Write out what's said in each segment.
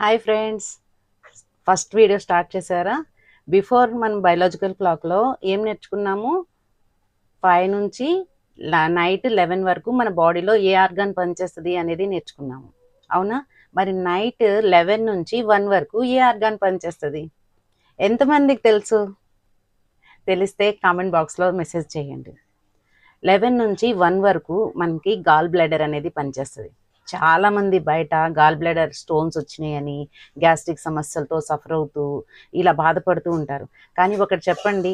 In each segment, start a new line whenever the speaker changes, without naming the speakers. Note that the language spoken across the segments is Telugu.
Hi friends first video start చేశారా? బిఫోర్ మనం బయలాజికల్ క్లాక్లో ఏం నేర్చుకున్నాము? ఫైవ్ నుంచి నైట్ లెవెన్ వరకు మన బాడీలో ఏ ఆర్గాన్ పనిచేస్తుంది అనేది నేర్చుకున్నాము. అవునా? మరి నైట్ లెవెన్ నుంచి వన్ వరకు ఏ ఆర్గాన్ పనిచేస్తుంది? ఎంతమందికి తెలుసు? తెలిస్తే కామెంట్ బాక్స్లో మెసేజ్ చేయండి. లెవెన్ నుంచి వన్ వరకు మనకి గాల్ బ్లడర్ అనేది పనిచేస్తుంది. చాలా మంది బయట గాల్ బ్లాడర్ స్టోన్స్ వచ్చినాయని గ్యాస్ట్రిక్ సమస్యలతో సఫర్ అవుతూ ఇలా బాధపడుతూ ఉంటారు. కానీ ఒకటి చెప్పండి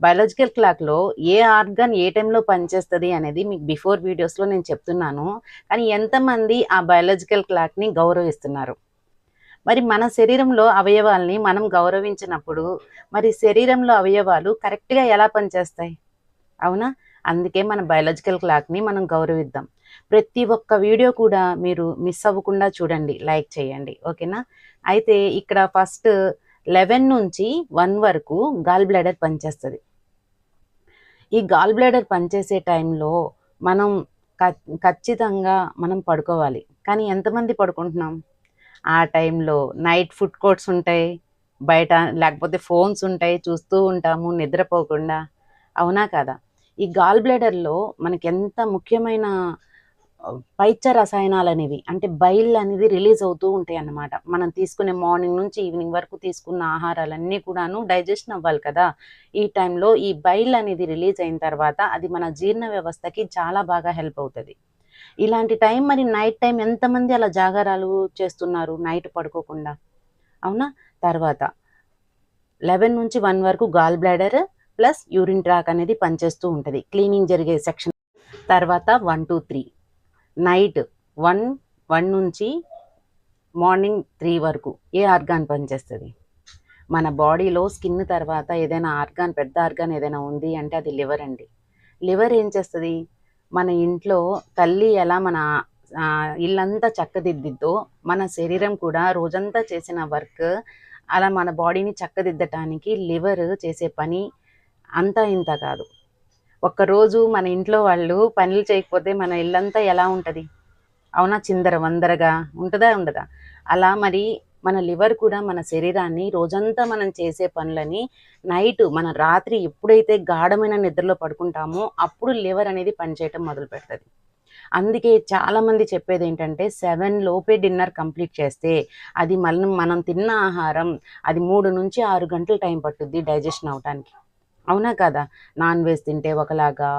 బయాలజికల్ క్లాక్లో ఏ ఆర్గాన్ ఏ టైంలో పనిచేస్తుంది అనేది మీకు బిఫోర్ వీడియోస్లో నేను చెప్తున్నాను. కానీ ఎంతమంది ఆ బయాలజికల్ క్లాక్ని గౌరవిస్తున్నారు? మరి మన శరీరంలో అవయవాల్ని మనం గౌరవించినప్పుడు మరి శరీరంలో అవయవాలు కరెక్ట్గా ఎలా పనిచేస్తాయి? అవునా? అందుకే మన బయాలజికల్ క్లాక్ని మనం గౌరవిద్దాం. ప్రతి ఒక్క వీడియో కూడా మీరు మిస్ అవ్వకుండా చూడండి లైక్ చేయండి ఓకేనా? అయితే ఇక్కడ ఫస్ట్ లెవెన్ నుంచి వన్ వరకు గాల్ బ్లాడర్ పనిచేస్తుంది. ఈ గాల్ బ్లాడర్ పనిచేసే టైంలో మనం ఖచ్చితంగా మనం పడుకోవాలి. కానీ ఎంతమంది పడుకుంటున్నాం? ఆ టైంలో నైట్ ఫుడ్ కోర్ట్స్ ఉంటాయి బయట లేకపోతే ఫోన్స్ ఉంటాయి చూస్తూ ఉంటాము నిద్రపోకుండా. అవునా కదా? ఈ గాల్ బ్లాడర్లో మనకి ఎంత ముఖ్యమైన ఆ, పైత్య రసాయనాలు అనేవి అంటే బైల్ అనేది రిలీజ్ అవుతూ ఉంటాయి అన్నమాట మనం తీసుకునే మార్నింగ్ నుంచి ఈవినింగ్ వరకు తీసుకున్న ఆహారాలన్నీ కూడాను డైజెషన్ అవ్వాలి కదా. ఈ టైంలో ఈ బైల్ అనేది రిలీజ్ అయిన తర్వాత అది మన జీర్ణ వ్యవస్థకి చాలా బాగా హెల్ప్ అవుతుంది. ఇలాంటి టైం మరి నైట్ టైం ఎంతమంది అలా జాగారాలు చేస్తున్నారు నైట్ పడుకోకుండా? అవునా? తర్వాత లెవెన్ నుంచి వన్ వరకు gall bladder plus urine tract అనేది పనిచేస్తూ ఉంటుంది. క్లీనింగ్ జరిగే సెక్షన్ తర్వాత one two three. Night one one నుంచి మార్నింగ్ త్రీ వరకు ఏ ఆర్గాన్ పనిచేస్తుంది? మన బాడీలో స్కిన్ తర్వాత ఏదైనా ఆర్గాన్ పెద్ద ఆర్గాన్ ఏదైనా ఉంది అంటే అది లివర్ అండి. లివర్ ఏం చేస్తుంది? మన ఇంట్లో తల్లి ఎలా మన ఇల్లంతా చక్కదిద్దిద్దో మన శరీరం కూడా రోజంతా చేసిన వర్క్ అలా మన బాడీని చక్కదిద్దటానికి లివర్ చేసే పని అంతా ఇంత కాదు. ఒక్కరోజు మన ఇంట్లో వాళ్ళు పనులు చేయకపోతే మన ఇల్లంతా ఎలా ఉంటుంది? అవునా చిందర వందరగా? ఉంటుందా ఉండదా? అలా మరి మన లివర్ కూడా మన శరీరాన్ని రోజంతా మనం చేసే పనులని నైట్ మన రాత్రి ఎప్పుడైతే గాఢమైన నిద్రలో పడుకుంటామో అప్పుడు లివర్ అనేది పనిచేయటం మొదలు పెడుతుంది. అందుకే చాలామంది చెప్పేది ఏంటంటే సెవెన్ లోపే డిన్నర్ కంప్లీట్ చేస్తే అది మనం మనం తిన్న ఆహారం అది మూడు నుంచి ఆరు గంటలు టైం పట్టుద్ది డైజెషన్ అవటానికి. అవునా కదా? నాన్ వెజ్ తింటే ఒకలాగా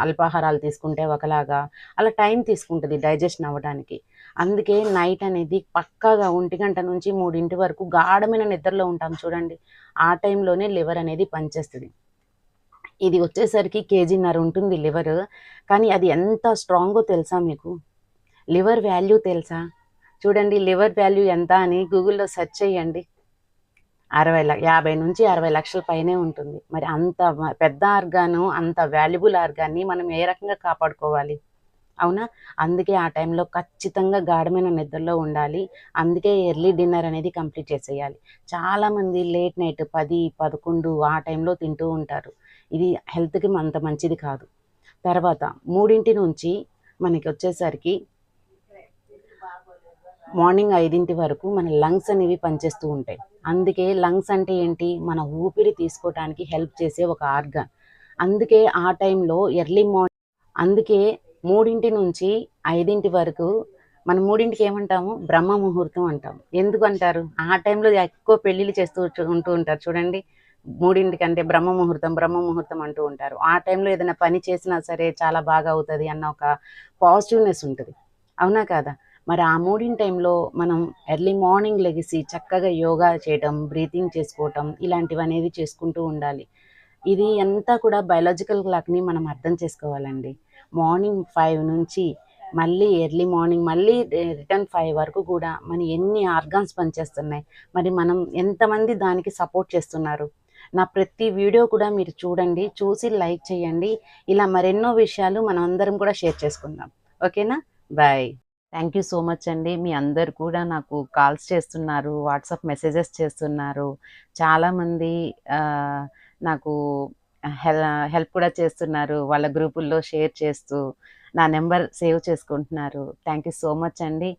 అల్పాహారాలు తీసుకుంటే ఒకలాగా అలా టైం తీసుకుంటుంది డైజెషన్ అవ్వడానికి. అందుకే నైట్ అనేది పక్కాగా ఒంటి గంట నుంచి మూడింటి వరకు గాఢమైన నిద్రలో ఉంటాం చూడండి. ఆ టైంలోనే లివర్ అనేది పనిచేస్తుంది. ఇది వచ్చేసరికి కేజీన్నర ఉంటుంది లివర్. కానీ అది ఎంత స్ట్రాంగో తెలుసా మీకు? లివర్ వాల్యూ తెలుసా? చూడండి లివర్ వాల్యూ ఎంత అని గూగుల్లో సెర్చ్ చేయండి. అరవై ల యాభై నుంచి అరవై లక్షల పైనే ఉంటుంది. మరి అంత పెద్ద ఆర్గాను అంత వాల్యుబుల్ ఆర్గాన్ని మనం ఏ రకంగా కాపాడుకోవాలి? అవునా? అందుకే ఆ టైంలో ఖచ్చితంగా గాఢమైన నిద్రలో ఉండాలి. అందుకే ఎర్లీ డిన్నర్ అనేది కంప్లీట్ చేసేయాలి. చాలామంది లేట్ నైట్ పది పదకొండు ఆ టైంలో తింటూ ఉంటారు. ఇది హెల్త్కి అంత మంచిది కాదు. తర్వాత మూడింటి నుంచి మనకి వచ్చేసరికి మార్నింగ్ ఐదింటి వరకు మన లంగ్స్ అనేవి పనిచేస్తూ ఉంటాయి. అందుకే లంగ్స్ అంటే ఏంటి? మన ఊపిరి తీసుకోవటానికి హెల్ప్ చేసే ఒక ఆర్గాన్. అందుకే ఆ టైంలో ఎర్లీ మార్నింగ్ అందుకే మూడింటి నుంచి ఐదింటి వరకు మనం మూడింటికి ఏమంటాము? బ్రహ్మ ముహూర్తం అంటాం. ఎందుకు అంటారు? ఆ టైంలో ఎక్కువ పెళ్ళిళ్ళు చేస్తూ ఉంటూ ఉంటారు చూడండి. మూడింటికి అంటే బ్రహ్మ ముహూర్తం బ్రహ్మ ముహూర్తం అంటూ ఉంటారు. ఆ టైంలో ఏదైనా పని చేసినా సరే చాలా బాగా అవుతుంది అన్న ఒక పాజిటివ్నెస్ ఉంటుంది. అవునా కాదా? మరి ఆ మూడిన్ టైంలో మనం ఎర్లీ మార్నింగ్ లెగిసి చక్కగా యోగా చేయటం బ్రీతింగ్ చేసుకోవటం ఇలాంటివి అనేది చేసుకుంటూ ఉండాలి. ఇది అంతా కూడా బయలాజికల్ క్లాక్ని మనం అర్థం చేసుకోవాలండి. మార్నింగ్ ఫైవ్ నుంచి మళ్ళీ ఎర్లీ మార్నింగ్ మళ్ళీ రిటర్న్ ఫైవ్ వరకు కూడా మన ఎన్ని ఆర్గాన్స్ పనిచేస్తున్నాయి మరి మనం ఎంతమంది దానికి సపోర్ట్ చేస్తున్నారు. నా ప్రతి వీడియో కూడా మీరు చూడండి చూసి లైక్ చేయండి. ఇలా మరెన్నో విషయాలు మనం అందరం కూడా షేర్ చేసుకుందాం. ఓకేనా? Bye. Thank you so much అండి. మీ అందరు కూడా నాకు కాల్స్ చేస్తున్నారు వాట్సాప్ మెసేజెస్ చేస్తున్నారు. చాలామంది నాకు హెల్ హెల్ప్ కూడా చేస్తున్నారు వాళ్ళ గ్రూపుల్లో షేర్ చేస్తూ నా నెంబర్ సేవ్ చేసుకుంటున్నారు. థ్యాంక్ యూ సో మచ్ అండి.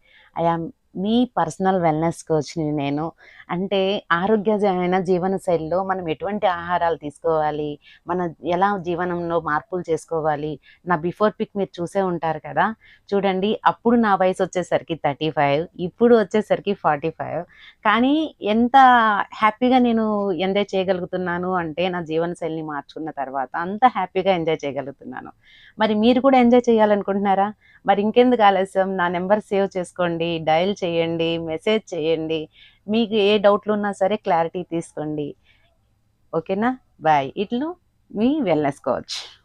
ఐ ఆమ్ మీ పర్సనల్ వెల్నెస్ కోచ్‌ని నేను. అంటే ఆరోగ్యమైన జీవన శైలిలో మనం ఎటువంటి ఆహారాలు తీసుకోవాలి? మన ఎలా జీవనంలో మార్పులు చేసుకోవాలి? నా బిఫోర్ పిక్ మీరు చూసే ఉంటారు కదా! చూడండి అప్పుడు నా వయసు వచ్చేసరికి థర్టీ ఫైవ్ ఇప్పుడు వచ్చేసరికి 45 కానీ ఎంత హ్యాపీగా నేను ఎంజాయ్ చేయగలుగుతున్నాను అంటే నా జీవన శైలిని మార్చుకున్న తర్వాత అంత హ్యాపీగా ఎంజాయ్ చేయగలుగుతున్నాను. మరి మీరు కూడా ఎంజాయ్ చేయాలనుకుంటున్నారా? మరి ఇంకెందుకు ఆలస్యం నా నెంబర్ సేవ్ చేసుకోండి. డయల్ చేయండి. మెసేజ్ చేయండి. మీకు ఏ డౌట్లు ఉన్నా సరే క్లారిటీ తీసుకోండి. ఓకేనా? బాయ్. ఇట్లు మీ వెల్నెస్ కోచ్.